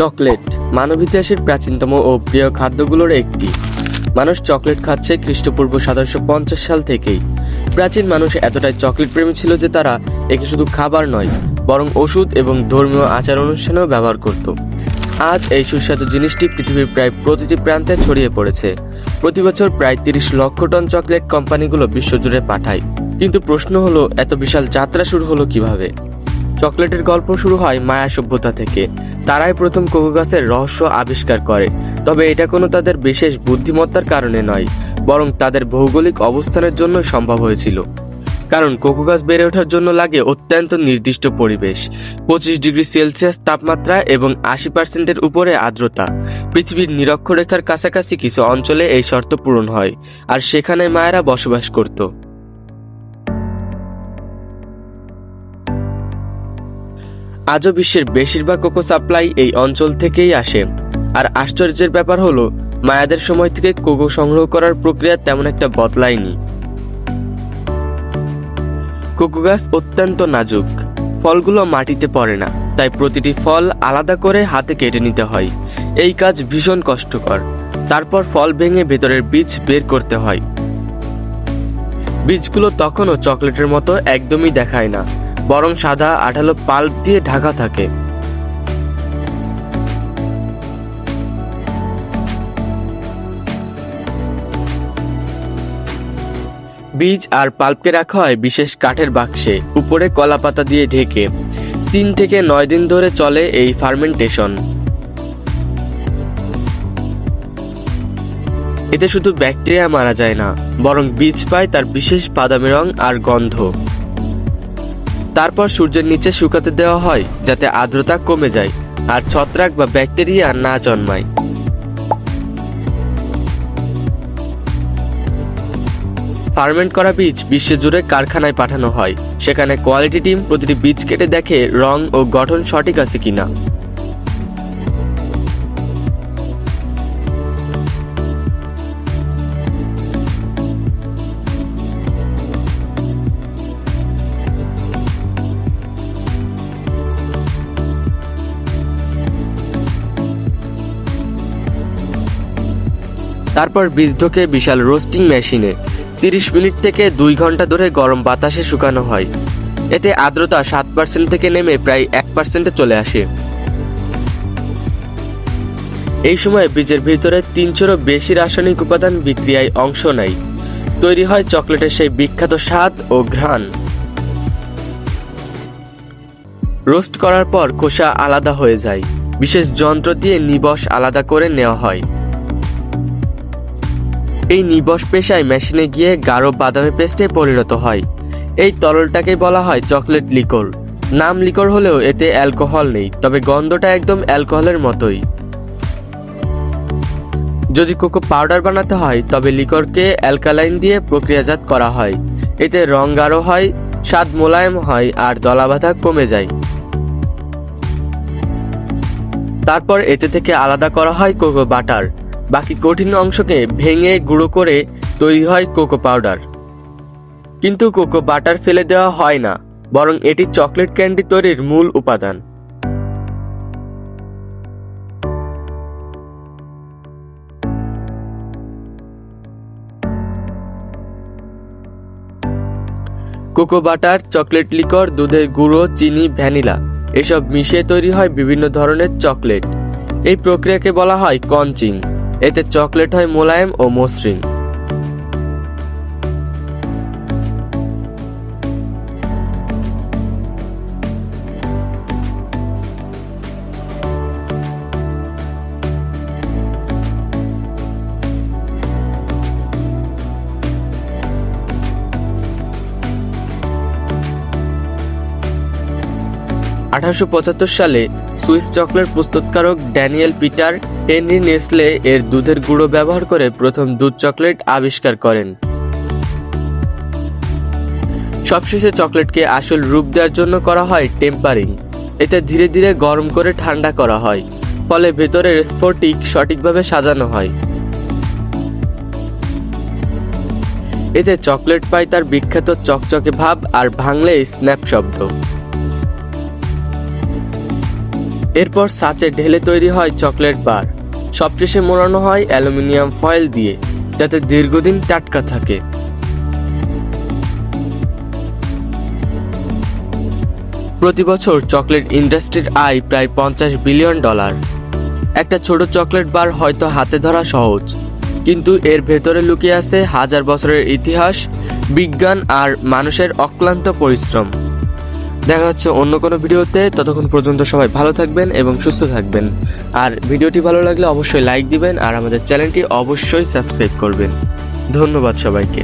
Chocolate মানব ইতিহাসের প্রাচীনতম ও প্রিয় খাদ্যগুলোর একটি। মানুষ চকলেট খাচ্ছে খ্রিস্টপূর্ব সাতাশশো পঞ্চাশ সাল থেকেই। প্রাচীন মানুষ এতটাই চকলেট প্রেমী ছিল যে তারা একে শুধু খাবার নয়, বরং ওষুধ এবং ধর্মীয় আচার অনুষ্ঠানেও ব্যবহার করত। আজ এই সুস্বাদু জিনিসটি পৃথিবীর প্রায় প্রতিটি প্রান্তে ছড়িয়ে পড়েছে। প্রতি বছর প্রায় তিরিশ লক্ষ টন চকলেট কোম্পানিগুলো বিশ্বজুড়ে পাঠায়। কিন্তু প্রশ্ন হলো, এত বিশাল যাত্রা শুরু হলো কীভাবে? চকলেটের গল্প শুরু হয় মায়া সভ্যতা থেকে। তারাই প্রথম কোকো গাছের রহস্য আবিষ্কার করে। তবে এটা কোনো তাদের বিশেষ বুদ্ধিমত্তার কারণে নয়, বরং তাদের ভৌগোলিক অবস্থানের জন্য সম্ভব হয়েছিল। কারণ কোকো গাছ বেড়ে ওঠার জন্য লাগে অত্যন্ত নির্দিষ্ট পরিবেশ, পঁচিশ ডিগ্রি সেলসিয়াস তাপমাত্রা এবং আশি পার্সেন্টের উপরে আর্দ্রতা। পৃথিবীর নিরক্ষরেখার কাছাকাছি কিছু অঞ্চলে এই শর্ত পূরণ হয়, আর সেখানে মায়েরা বসবাস করত। আজও বিশ্বের বেশিরভাগ কোকো সাপ্লাই এই অঞ্চল থেকেই আসে। আর আশ্চর্যের ব্যাপার হলো, মায়াদের সময় থেকে কোকো সংগ্রহ করার প্রক্রিয়া তেমন একটা বদলায়নি। কোকো গাছ অত্যন্ত নাজুক। ফলগুলো মাটিতে পড়ে না, তাই প্রতিটি ফল আলাদা করে হাতে কেটে নিতে হয়। এই কাজ ভীষণ কষ্টকর। তারপর ফল ভেঙে ভেতরের বীজ বের করতে হয়। বীজগুলো তখনও চকলেটের মতো একদমই দেখায় না। বরং সাদা আঠালো পাল্প দিয়ে ঢাকা থাকে। বীজ আর পাল্পকে রাখা হয় বিশেষ কাঠের বাক্সে, উপরে কলা পাতা দিয়ে ঢেকে। তিন থেকে নয় দিন ধরে চলে এই ফার্মেন্টেশন। এতে শুধু ব্যাকটেরিয়া মারা যায় না, বরং বীজ পায় তার বিশেষ বাদামি রং আর গন্ধ। তারপর সূর্যের নিচে শুকাতে দেওয়া হয় যাতে আর্দ্রতা কমে যায় আর ছত্রাক বা ব্যাকটেরিয়া না জন্মায়। ফার্মেন্ট করা বীজ বিশ্বজুড়ে কারখানায় পাঠানো হয়। সেখানে কোয়ালিটি টিম প্রতিটি বীজ কেটে দেখে রং ও গঠন সঠিক আছে কিনা। তারপর বীজ ঢোকে বিশাল রোস্টিং মেশিনে। তিরিশ মিনিট থেকে দুই ঘণ্টা ধরে গরম বাতাসে শুকানো হয়। এতে আর্দ্রতা সাত পার্সেন্ট থেকে নেমে প্রায় এক পার্সেন্টে চলে আসে। এই সময় বীজের ভিতরে তিনশোরও বেশি রাসায়নিক উপাদান বিক্রিয়ায় অংশ নেয়। তৈরি হয় চকলেটের সেই বিখ্যাত স্বাদ ও ঘ্রাণ। রোস্ট করার পর খোসা আলাদা হয়ে যায়। বিশেষ যন্ত্র দিয়ে নিবস আলাদা করে নেওয়া হয়। এই নিবস পেশায় মেশিনে গিয়ে গাঢ় বাদামি পেস্টে পরিণত হয়। এই তরলটাকে বলা হয় চকলেট লিকর। নাম লিকর হলেও এতে অ্যালকোহল নেই, তবে গন্ধটা একদম অ্যালকোহলের মতোই। যদি কোকো পাউডার বানাতে হয়, তবে লিকরকে অ্যালকালাইন দিয়ে প্রক্রিয়াজাত করা হয়। এতে রং গাঢ় হয়, স্বাদ মোলায়েম হয় আর দলাবাধা কমে যায়। তারপর এতে থেকে আলাদা করা হয় কোকো বাটার। বাকি কঠিন অংশকে ভেঙে গুঁড়ো করে তৈরি হয় কোকো পাউডার। কিন্তু কোকো বাটার ফেলে দেওয়া হয় না, বরং এটি চকলেট ক্যান্ডি তৈরির মূল উপাদান। কোকো বাটার, চকলেট লিকর, দুধের গুঁড়ো, চিনি, ভ্যানিলা, এসব মিশিয়ে তৈরি হয় বিভিন্ন ধরনের চকলেট। এই প্রক্রিয়াকে বলা হয় কনচিং। এতে চকলেট হয় মোলায়েম ও মসৃণ। আঠারোশো পঁচাত্তর সালে সুইস চকলেট প্রস্তুতকারক ড্যানিয়েল পিটার, হেনরি নেসলে এর দুধের গুঁড়ো ব্যবহার করে প্রথম দুধ চকলেট আবিষ্কার করেন। সবশেষে চকলেটকে আসল রূপ দেওয়ার জন্য করা হয় টেম্পারিং। এতে ধীরে ধীরে গরম করে ঠান্ডা করা হয়, ফলে ভেতরের স্ফটিক সঠিকভাবে সাজানো হয়। এতে চকলেট পায় তার বিখ্যাত চকচকে ভাব আর ভাঙলে স্ন্যাপ শব্দ। এরপর সাচে ঢেলে তৈরি হয় চকলেট বার। সবশেষে মোড়ানো হয় অ্যালুমিনিয়াম ফয়েল দিয়ে, যাতে দীর্ঘদিন টাটকা থাকে। প্রতি বছর চকলেট ইন্ডাস্ট্রির আয় প্রায় পঞ্চাশ বিলিয়ন ডলার। একটা ছোট চকলেট বার হয়তো হাতে ধরা সহজ, কিন্তু এর ভেতরে লুকিয়ে আছে হাজার বছরের ইতিহাস, বিজ্ঞান আর মানুষের অক্লান্ত পরিশ্রম। দেখা হচ্ছে অন্য কোনো ভিডিওতে। ততক্ষণ পর্যন্ত সবাই ভালো থাকবেন এবং সুস্থ থাকবেন। আর ভিডিওটি ভালো লাগলে অবশ্যই লাইক দিবেন আর আমাদের চ্যানেলটি অবশ্যই সাবস্ক্রাইব করবেন। ধন্যবাদ সবাইকে।